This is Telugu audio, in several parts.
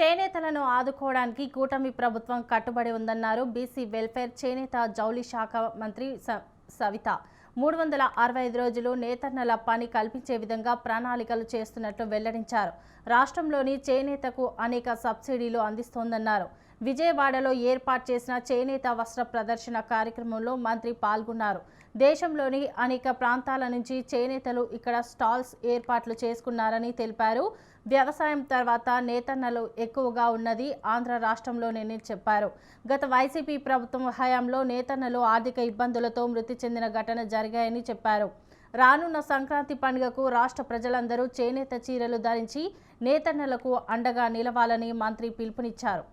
చేనేతలను ఆదుకోవడానికి కూటమి ప్రభుత్వం కట్టుబడి ఉందన్నారు. బీసీ వెల్ఫేర్ చేనేత జౌళి శాఖ మంత్రి స- సవిత. మూడు వందల అరవై ఐదు రోజులు నేతన్నల పని కల్పించే విధంగా ప్రణాళికలు చేస్తున్నట్లు వెల్లడించారు. రాష్ట్రంలోని చేనేతకు అనేక సబ్సిడీలు అందిస్తోందన్నారు. విజయవాడలో ఏర్పాటు చేసిన చేనేత వస్త్ర ప్రదర్శన కార్యక్రమంలో మంత్రి పాల్గొన్నారు. దేశంలోని అనేక ప్రాంతాల నుంచి చేనేతలు ఇక్కడ స్టాల్స్ ఏర్పాట్లు చేసుకున్నారని తెలిపారు. వ్యవసాయం తర్వాత నేతన్నలు ఎక్కువగా ఉన్నది ఆంధ్ర రాష్ట్రంలోనే చెప్పారు. గత వైసీపీ ప్రభుత్వం హయాంలో నేతన్నలు ఆర్థిక ఇబ్బందులతో మృతి చెందిన ఘటన జరిగాయని చెప్పారు. రానున్న సంక్రాంతి పండుగకు రాష్ట్ర ప్రజలందరూ చేనేత చీరలు ధరించి నేతన్నలకు అండగా నిలవాలని మంత్రి పిలుపునిచ్చారు.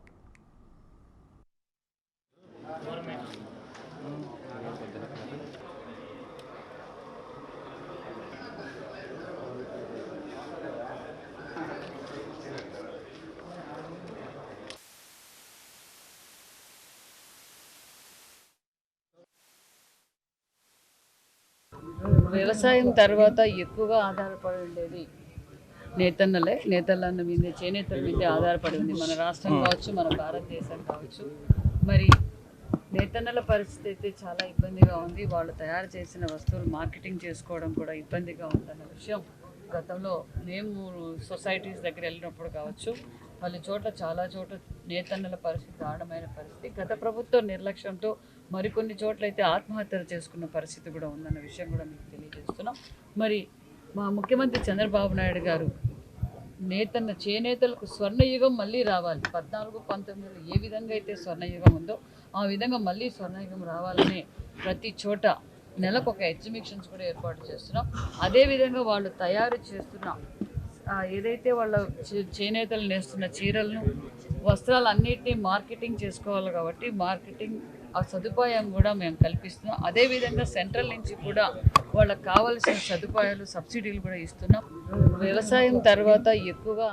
వ్యవసాయం తర్వాత ఎక్కువగా ఆధారపడి ఉండేది. నేతన్నలే నేతన్న మీద చేనేతల మీదే ఆధారపడి ఉంది. మన రాష్ట్రం కావచ్చు మన భారతదేశం కావచ్చు. మరి నేతన్నల పరిస్థితి అయితే చాలా ఇబ్బందిగా ఉంది. వాళ్ళు తయారు చేసిన వస్తువులు మార్కెటింగ్ చేసుకోవడం కూడా ఇబ్బందిగా ఉందన్న విషయం గతంలో మేము సొసైటీస్ దగ్గర వెళ్ళినప్పుడు కావచ్చు పలు చోట్ల చాలా చోట్ల నేతన్నల పరిస్థితి దారుణమైన పరిస్థితి. గత ప్రభుత్వ నిర్లక్ష్యంతో మరికొన్ని చోట్ల అయితే ఆత్మహత్యలు చేసుకున్న పరిస్థితి కూడా ఉందన్న విషయం కూడా మీకు తెలియజేస్తున్నాం. మరి మా ముఖ్యమంత్రి చంద్రబాబు నాయుడు గారు నేతన్న చేనేతలకు స్వర్ణయుగం మళ్ళీ రావాలి. పద్నాలుగు పంతొమ్మిదిలో ఏ విధంగా అయితే స్వర్ణయుగం ఉందో ఆ విధంగా మళ్ళీ స్వర్ణయుగం రావాలని ప్రతి చోట నెలకు ఒక ఎగ్జిబిషన్స్ కూడా ఏర్పాటు చేస్తున్నాం. అదేవిధంగా వాళ్ళు తయారు చేస్తున్న ఏదైతే వాళ్ళ చే- చేనేతలు నేస్తున్న చీరలను వస్త్రాలు అన్నిటినీ మార్కెటింగ్ చేసుకోవాలి కాబట్టి మార్కెటింగ్ ఆ సదుపాయం కూడా మేము కల్పిస్తున్నాం. అదేవిధంగా సెంట్రల్ నుంచి కూడా వాళ్ళకి కావలసిన సదుపాయాలు సబ్సిడీలు కూడా ఇస్తున్నాం. వ్యవసాయం తర్వాత ఎక్కువగా